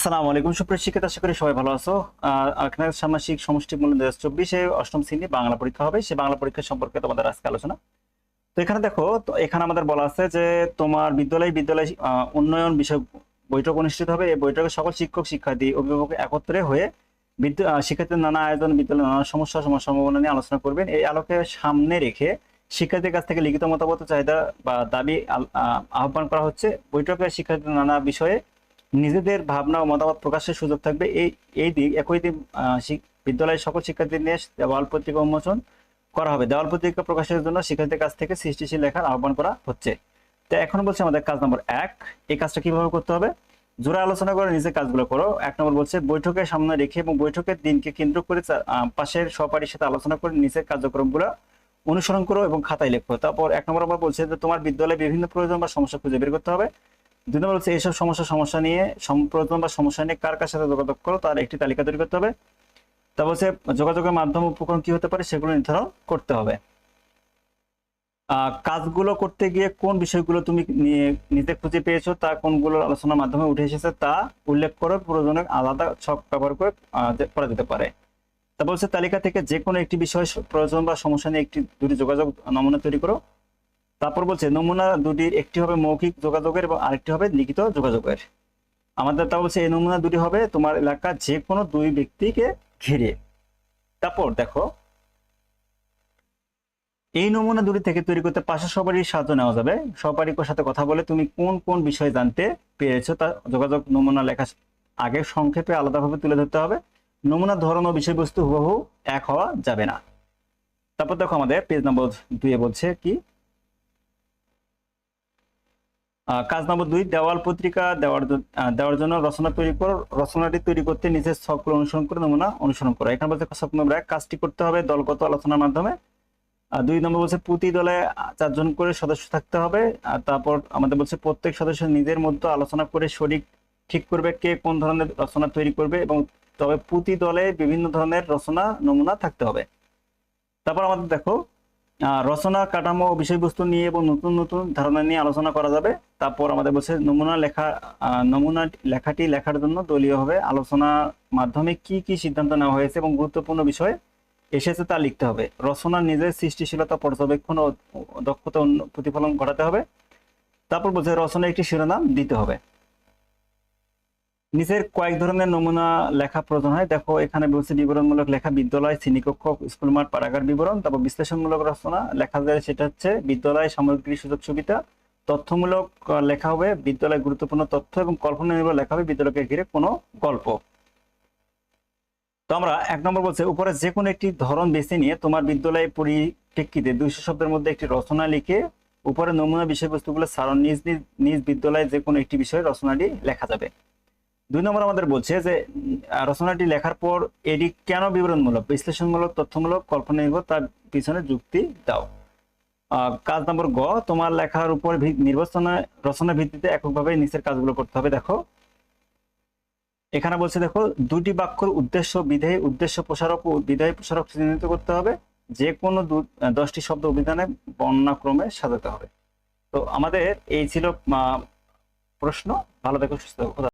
আসসালামু আলাইকুম। সুপ্রিয় আশা করি সবাই ভালো আছো। সামাজিক সমষ্টি মূল্য দু হাজার চব্বিশে অষ্টম শ্রেণি বাংলা পরীক্ষা হবে। বাংলা পরীক্ষা সম্পর্কে তোমাদের আজকে আলোচনা। তো এখানে দেখো তো এখানে আমাদের বলা আছে যে তোমার বিদ্যালয় বিদ্যালয় উন্নয়ন বৈঠক অনুষ্ঠিত হবে। এই বৈঠকে সকল শিক্ষক শিক্ষার্থী অভিভাবক একত্রে হয়ে শিক্ষার্থীদের নানা আয়োজন বিদ্যালয়ের নানা সমস্যা সমস্যা সম্ভাবনা নিয়ে আলোচনা করবেন। এই আলোকে সামনে রেখে শিক্ষার্থীর কাছ থেকে লিখিত মতামত চাহিদা বা দাবি আহ, আহ্বান করা হচ্ছে। বৈঠকে শিক্ষার্থীদের নানা বিষয়ে নিজেদের ভাবনা ও মতামত প্রকাশের সুযোগ থাকবে। এই এই দিক, একই দিন বিদ্যালয়ের সকল শিক্ষার্থী নিয়ে দেওয়াল পত্রিকা উন্মোচন করা হবে। দেওয়াল পত্রিকা প্রকাশের জন্য শিক্ষার্থীদের কাছ থেকে সৃষ্টিশীল লেখার আহ্বান করা হচ্ছে। তো এখন বলছে আমাদের কাজ নম্বর এক, এই কাজটা কীভাবে করতে হবে? জোরে আলোচনা করে নিজের কাজগুলো করো। এক নম্বর বলছে, বৈঠকের সামনে রেখে এবং বৈঠকের দিনকে কেন্দ্র করে পাশের সহপাঠীর সাথে আলোচনা করে নিজের কার্যক্রমগুলো অনুসরণ করো এবং খাতায় লেখো। তারপর এক নম্বর আবার বলছে যে তোমার বিদ্যালয়ে বিভিন্ন প্রয়োজন বা সমস্যা খুঁজে বের করতে হবে। দুই নম্বর হচ্ছে এইসব সমস্যা সমস্যা নিয়ে প্রয়োজন বা সমস্যা নিয়ে কার কার সাথে যোগাযোগ করো, তার একটি তালিকা তৈরি করতে হবে। তারপর হচ্ছে যোগাযোগের মাধ্যম উপকরণ কি হতে পারে সেগুলো নির্ধারণ করতে হবে। কাজগুলো করতে গিয়ে কোন বিষয়গুলো তুমি নিজে খুঁজে পেয়েছ, তা কোনগুলো আলোচনার মাধ্যমে উঠে এসেছে, তা উল্লেখ করে প্রয়োজনে আলাদা ছক ব্যবহার করে করা যেতে পারে। তা বলছে তালিকা থেকে যে কোনো একটি বিষয় প্রয়োজন বা সমস্যা নিয়ে একটি, দুটি যোগাযোগ নমুনা তৈরি করো। তারপর বলছে, নমুনা দুটির একটি হবে মৌখিক যোগাযোগের এবং আরেকটি হবে লিখিত যোগাযোগের। আমাদের তা বলছে, এই নমুনা দুটি হবে তোমার এলাকার যে কোনো দুই ব্যক্তিকে ঘিরে। তারপর দেখো, এই নমুনা দুটি থেকে তৈরি করতে পাশে সবারই সাহায্য নেওয়া যাবে। সহপাঠীর সাথে কথা বলে তুমি কোন কোন বিষয় জানতে পেরেছ তা যোগাযোগ নমুনা লেখা আগে সংক্ষেপে আলাদাভাবে তুলে ধরতে হবে। নমুনা ধরন ও বিষয়বস্তু হুবহু এক হওয়া যাবে না। তারপর দেখো আমাদের পেজ নম্বর দুইয়ে বলছে কি কাজ নম্বর দুই, দেওয়াল পত্রিকা দেওয়ার দেওয়ার জন্য রচনা তৈরি করো, রচনাটি তৈরি করতে নিজের ছকগুলো অনুসরণ করে নমুনা অনুসরণ করো। এখানে বলছে ছক নম্বর এক, কাজটি করতে হবে দলগত আলোচনার মাধ্যমে। আর দুই নম্বর বলছে প্রতি দলে চারজন করে সদস্য থাকতে হবে। আর তারপর আমাদের বলছে প্রত্যেক সদস্য নিজের মধ্যে আলোচনা করে শরিক ঠিক করবে কে কোন ধরনের রচনা তৈরি করবে এবং তবে প্রতি দলে বিভিন্ন ধরনের রচনা, নমুনা থাকতে হবে। তারপর আমাদের দেখো রচনা, কাঠামো বিষয়বস্তু নিয়ে এবং নতুন নতুন ধারণা নিয়ে আলোচনা করা যাবে। তারপর আমাদের বলছে, নমুনা লেখা নমুনা লেখাটি লেখার জন্য দলীয়ভাবে আলোচনার মাধ্যমে কি কি সিদ্ধান্ত নেওয়া হয়েছে এবং গুরুত্বপূর্ণ বিষয় এসেছে তা লিখতে হবে। রচনা নিজের সৃষ্টিশীলতা, পর্যবেক্ষণ ও দক্ষতা প্রতিফলন ঘটাতে হবে। তারপর বলছে রচনা একটি শিরোনাম দিতে হবে। নিচের কয়েক ধরনের নমুনা লেখা প্রয়োজন হয়। দেখো, এখানে বলছে বিবরণমূলক লেখা বিদ্যালয়, শ্রেণীকক্ষ, স্কুল মাঠ পাড়াগার বিবরণ, তারপর বিশ্লেষণমূলক রচনা। লেখা যায় সেটা হচ্ছে বিদ্যালয়, সামগ্রিক সুযোগ সুবিধা। তথ্যমূলক লেখা হবে বিদ্যালয় গুরুত্বপূর্ণ তথ্য এবং কল্পনা নির্ভর লেখা হবে বিদ্যালয়কে ঘিরে কোনো গল্প। তো আমরা এক নম্বর বলছে, উপরে যে কোনো একটি ধরন বেছে নিয়ে তোমার বিদ্যালয়ের পরিপ্রেক্ষিতে দুইশো শব্দের মধ্যে একটি রচনা লিখে উপরে নমুনা বিষয়বস্তুগুলো সারণ নিজ নিজ বিদ্যালয়ে যে কোনো একটি বিষয়ে রচনাটি লেখা যাবে। দুই নম্বর আমাদের বলছে যে রচনাটি লেখার পর এটি কেন বিবরণমূলক? বিশ্লেষণমূলক, তথ্যমূলক কল্পনা নির্ভর তার পিছনে যুক্তি দাও। কাজ নম্বর গ, তোমার লেখার উপর নির্বাচনা রচনা ভিত্তিতে এককভাবে নিচের কাজগুলো করতে হবে। দেখো, এখানে বলছে, দেখো দুটি বাক্যর উদ্দেশ্য, বিধেয় উদ্দেশ্য প্রসারক ও বিধেয় প্রসারক চিহ্নিত করতে হবে। যে কোনো দু- দশটি শব্দ অভিধানে বর্ণাক্রমে সাজাতে হবে। তো আমাদের এই ছিল প্রশ্ন। ভালো দেখো সুস্থ